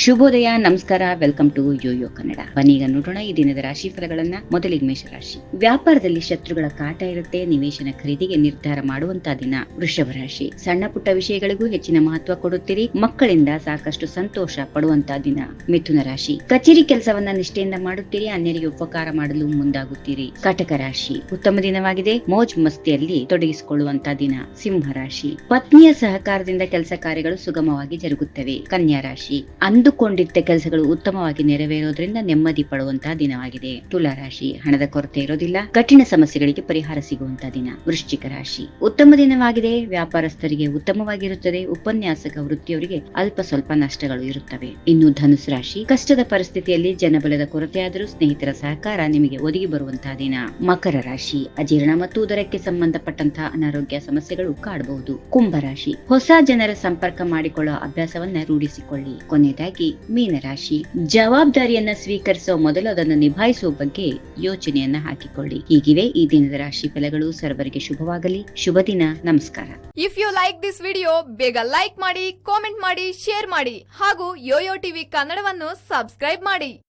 ಶುಭೋದಯ, ನಮಸ್ಕಾರ welcome to Yoyo Kannada ಬನ್ನೀಗ ನೋಡೋಣ, ಈ ದಿನದ ರಾಶಿ ಫಲಗಳನ್ನ ಮೊದಲಿಗೆ ಮೇಷರಾಶಿ. ವ್ಯಾಪಾರದಲ್ಲಿ ಶತ್ರುಗಳ ಕಾಟ ಇರುತ್ತೆ, ನಿವೇಶನ ಖರೀದಿಗೆ ನಿರ್ಧಾರ ಮಾಡುವಂತ ದಿನ ವೃಷಭ ರಾಶಿ. ಸಣ್ಣ ಪುಟ್ಟ ವಿಷಯಗಳಿಗೂ ಹೆಚ್ಚಿನ ಮಹತ್ವ ಕೊಡುತ್ತೀರಿ. ಮಕ್ಕಳಿಂದ ಸಾಕಷ್ಟು ಸಂತೋಷ ಪಡುವಂತ ದಿನ ಮಿಥುನ ರಾಶಿ. ಕಚೇರಿ ಕೆಲಸವನ್ನ ನಿಷ್ಠೆಯಿಂದ ಮಾಡುತ್ತೀರಿ, ಅನ್ಯರಿಗೆ ಉಪಕಾರ ಮಾಡಲು ಮುಂದಾಗುತ್ತೀರಿ. ಕಟಕ ರಾಶಿ. ಉತ್ತಮ ದಿನವಾಗಿದೆ. ಮೋಜ್ ಮಸ್ತಿಯಲ್ಲಿ ತೊಡಗಿಸಿಕೊಳ್ಳುವಂತ ದಿನ ಸಿಂಹ ರಾಶಿ. ಪತ್ನಿಯ ಸಹಕಾರದಿಂದ ಕೆಲಸ ಕಾರ್ಯಗಳು ಸುಗಮವಾಗಿ ಜರುಗುತ್ತವೆ. ಕನ್ಯಾ ರಾಶಿ. ಅಂದುಕೊಂಡಿದ್ದ ಕೆಲಸಗಳು ಉತ್ತಮವಾಗಿ ನೆರವೇರೋದ್ರಿಂದ ನೆಮ್ಮದಿ ಪಡುವಂತಹ ದಿನವಾಗಿದೆ. ತುಲಾರಾಶಿ ಹಣದ ಕೊರತೆ ಇರೋದಿಲ್ಲ. ಕಠಿಣ ಸಮಸ್ಯೆಗಳಿಗೆ ಪರಿಹಾರ ಸಿಗುವಂತಹ ದಿನ. ವೃಶ್ಚಿಕ ರಾಶಿ, ಉತ್ತಮ ದಿನವಾಗಿದೆ. ವ್ಯಾಪಾರಸ್ಥರಿಗೆ ಉತ್ತಮವಾಗಿರುತ್ತದೆ. ಉಪನ್ಯಾಸಕ ವೃತ್ತಿಯವರಿಗೆ ಅಲ್ಪ ಸ್ವಲ್ಪ ನಷ್ಟಗಳು ಇರುತ್ತವೆ. ಇನ್ನು ಧನುಸ್ ರಾಶಿ, ಕಷ್ಟದ ಪರಿಸ್ಥಿತಿಯಲ್ಲಿ ಜನಬಲದ ಕೊರತೆಯಾದರೂ ಸ್ನೇಹಿತರ ಸಹಕಾರ ನಿಮಗೆ ಒದಗಿ ಬರುವಂತಹ ದಿನ. ಮಕರ ರಾಶಿ, ಅಜೀರ್ಣ ಮತ್ತು ಉದರಕ್ಕೆ ಸಂಬಂಧಪಟ್ಟಂತಹ ಅನಾರೋಗ್ಯ ಸಮಸ್ಯೆಗಳು ಕಾಡಬಹುದು ಕುಂಭರಾಶಿ ಹೊಸ ಜನರ ಸಂಪರ್ಕ ಮಾಡಿಕೊಳ್ಳುವ ಅಭ್ಯಾಸವನ್ನ ರೂಢಿಸಿಕೊಳ್ಳಿ. ಕೊನೆಯದಾಗಿ ಮೀನರಾಶಿ ಜವಾಬ್ದಾರಿಯನ್ನ ಸ್ವೀಕರಿಸುವ ಮೊದಲು ಅದನ್ನು ನಿಭಾಯಿಸುವ ಬಗ್ಗೆ ಯೋಚನೆಯನ್ನ ಹಾಕಿಕೊಳ್ಳಿ. ಹೀಗಿವೆ ಈ ದಿನದ ರಾಶಿ ಫಲಗಳು. ಸರ್ವರಿಗೆ ಶುಭವಾಗಲಿ. ಶುಭ ದಿನ. ನಮಸ್ಕಾರ. If you like this video ಬೇಗ ಲೈಕ್ ಮಾಡಿ ಕಾಮೆಂಟ್ ಮಾಡಿ ಶೇರ್ ಮಾಡಿ ಹಾಗೂ ಯೋಯೋ ಟಿವಿ ಕನ್ನಡವನ್ನು ಸಬ್ಸ್ಕ್ರೈಬ್ ಮಾಡಿ.